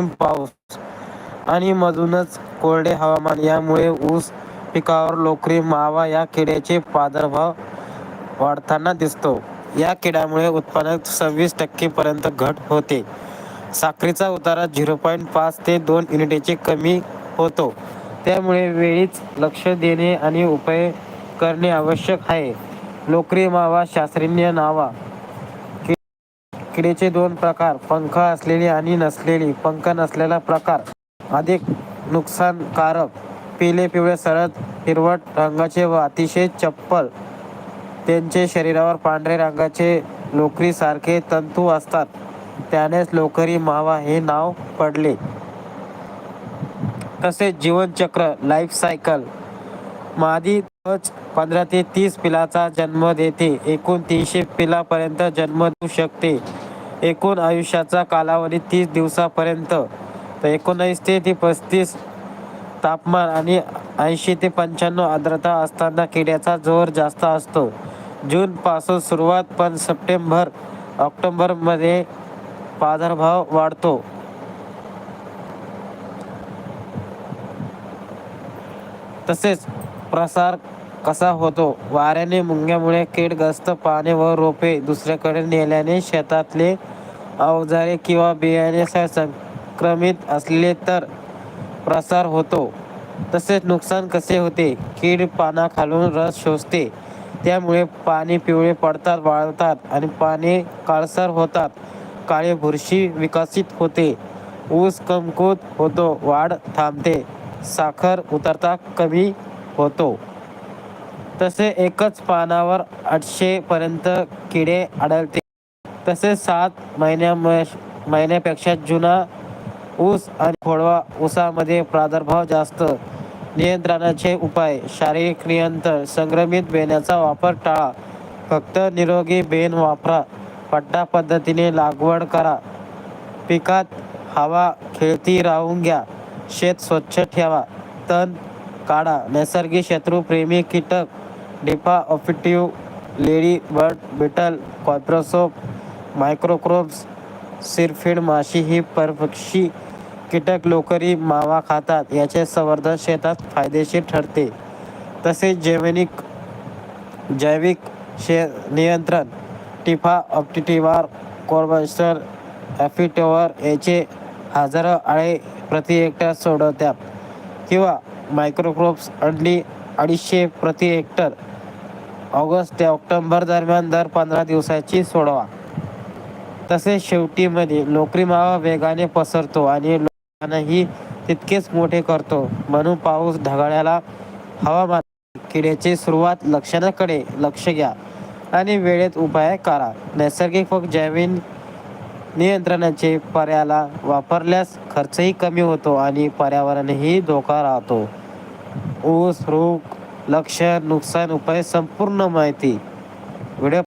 पाऊस आणि मधूनच कोरडे हवामान यामुळे ऊस पिकावर लोकरी मावा या किड्याचे प्रादुर्भाव वाढताना दिसतो. या किड्यामुळे उत्पादनात सव्वीस टक्के पर्यंत घट होते. साखरेचा उतारा झिरो पॉईंट पाच ते दोन युनिटचे कमी होतो. त्यामुळे वेळीच लक्ष देणे आणि उपाय करणे आवश्यक आहे. लोकरी मावा शास्त्रीय नावा किडीचे दोन प्रकार पंख असलेली आणि नसलेली. पंख नसलेला प्रकार अधिक नुकसानकारक. पिले पिवळे सरळ हिरवट रंगाचे व अतिशय चप्पल त्यांचे शरीरावर पांढरे रंगाचे लोकरीसारखे तंतू असतात. त्यानेच लोकरी मावा हे नाव पडले. तसेच जीवनचक्र लाईफ सायकल मादी त्वच पंधरा ते तीस पिलाचा जन्म देते. एकूण तीनशे पिलापर्यंत जन्म देऊ शकते. एकूण आयुष्याचा कालावधी तीस दिवसांपर्यंत. एकोणीस ते पस्तीस तापमान आणि ऐंशी ते पंच्याण्णव आर्द्रता असताना किड्याचा जोर जास्त असतो. जून पासून सुरुवात पण सप्टेंबर ऑक्टोंबरमध्ये प्रादुर्भाव वाढतो. तसेच प्रसार कसा होतो? वाऱ्याने, मुंग्यामुळे कीडग्रस्त पाने व रोपे दुसरीकडे नेल्याने, शेतातले अवजारे किंवा बियाणे संक्रमित असले तर प्रसार होतो. तसेच नुकसान कसे होते? कीड पानाखालून रस शोषते. त्यामुळे पाने पिवळे पडतात, वाळतात आणि पाने काळसर होतात. काळी बुरशी विकसित होते. ऊस कमकुत होतो. वाढ थांबते. साखर उतरता कमी होतो. तसे एकच पानावर आठशे पर्यंत किडे आढळते. तसेच सात महिन्यांपेक्षा जुना ऊस आणि खोडवा ऊसामध्ये प्रादुर्भाव जास्त. नियंत्रणाचे उपाय शारीरिक नियंत्रण संक्रमित बेण्याचा वापर टाळा. फक्त निरोगी बेन वापरा. पट्टा पद्धतीने लागवड करा. पिकात हवा खेळती राहून घ्या शेत स्वच्छ ठेवा. तण काढा. नैसर्गिक शत्रू प्रेमी कीटक डिफा ऑफिटिव्ह लेडी बर्ड बीटल कॉर्प्युसोप मायक्रोक्रोब्स सिरफिड माशी ही परभक्षी कीटक लोकरी मावा खातात. याचे संवर्धन शेतात फायदेशीर ठरते. तसेच जैविक शे नियंत्रण टिफा ऑप्टिटिवार कोर्बस्टर ॲफिटोवर याचे हजारो आळे प्रति हेक्टर सोडवतात किंवा मायक्रोक्रोप्स अंडली अडीचशे प्रति हेक्टर ऑगस्ट ते ऑक्टोंबर दरम्यान दर पंधरा दिवसाची सोडवा. तसेच शेवटी मध्ये लोकरी मावा वेगाने पसरतो आणि लोकांनाही तितकेच मोठे करतो. म्हणून पाऊस, ढगाळ्याला हवामान आणि सुरुवात लक्षणाकडे लक्ष घ्या आणि वेळेत उपाय करा. नैसर्गिक व जैविक नियंत्रणाचे पर्याला वापरल्यास खर्चही कमी होतो आणि पर्यावरणही धोका राहतो. ऊस रोग लक्षण नुकसान उपाय संपूर्ण माहिती व्हिडिओ